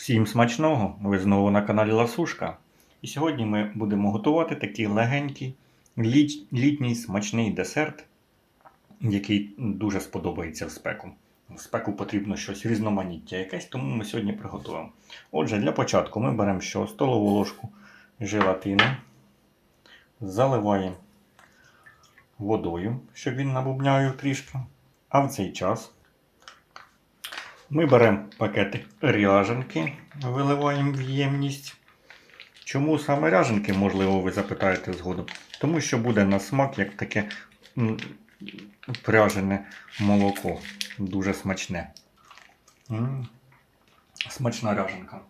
Всім смачного! Ви знову на каналі Ласушка. І сьогодні ми будемо готувати такий легенький літній смачний десерт, який дуже сподобається в спеку. В спеку потрібно щось різноманіття якесь, тому ми сьогодні приготуємо. Отже, для початку ми беремо що? Столову ложку желатину, заливаємо водою, щоб він набубняв трішки. А в цей час ми беремо пакетик ряженки, виливаємо в ємність. Чому саме ряженки, можливо, ви запитаєте згодом? Тому що буде на смак як таке пряжене молоко. Дуже смачне. М, Смачна ряженка.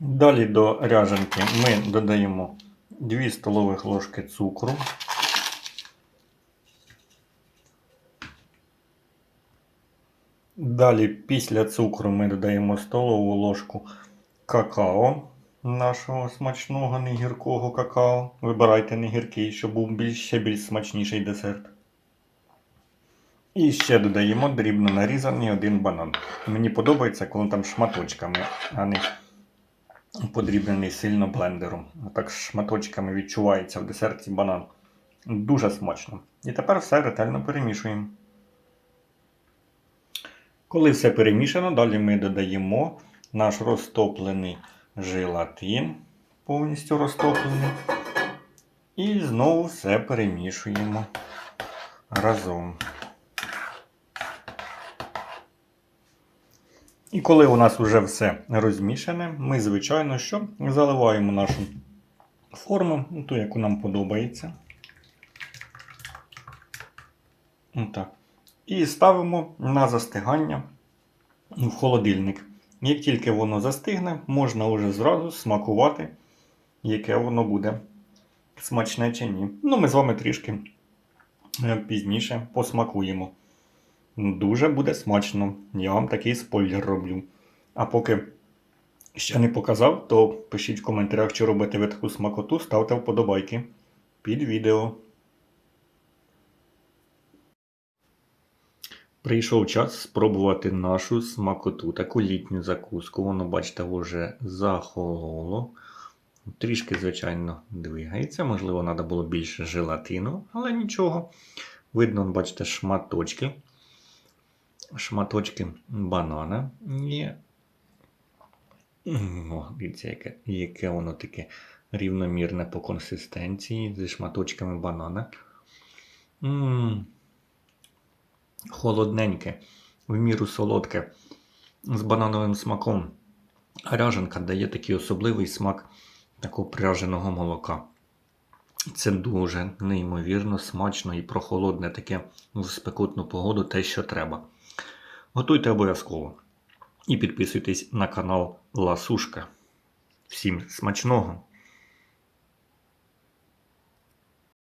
Далі до ряженки ми додаємо 2 столових ложки цукру. Далі після цукру ми додаємо столову ложку какао нашого смачного негіркого какао. Вибирайте негіркий, щоб був більш, ще більш смачніший десерт. І ще додаємо дрібно нарізаний один банан. Мені подобається, коли там шматочками, а не подрібнений сильно блендером. Так шматочками відчувається в десерті банан. Дуже смачно. І тепер все ретельно перемішуємо. Коли все перемішано, далі ми додаємо наш розтоплений желатин, повністю розтоплений. І знову все перемішуємо разом. І коли у нас вже все розмішане, ми, звичайно, що заливаємо нашу форму, ту, яку нам подобається. Отак. І ставимо на застигання в холодильник. Як тільки воно застигне, можна вже зразу смакувати, яке воно буде смачне чи ні. Ну, ми з вами трішки е, пізніше посмакуємо. Дуже буде смачно. Я вам такий спойлер роблю. А поки ще не показав, то пишіть в коментарях, чи робите ви таку смакоту, ставте вподобайки під відео. Прийшов час спробувати нашу смакоту, таку літню закуску. Воно, бачите, вже захололо. Трішки, звичайно, двигається. Можливо, треба було більше желатину, але нічого. Видно, бачите, шматочки. Шматочки банана є. О, дивіться, яке, яке воно таке рівномірне по консистенції зі шматочками банана. М, холодненьке, в міру солодке, з банановим смаком. Ряженка дає такий особливий смак такого пряженого молока. Це дуже неймовірно смачно і прохолодне таке в спекотну погоду те, що треба. Готуйте обов'язково. І підписуйтесь на канал Ласушка. Всім смачного!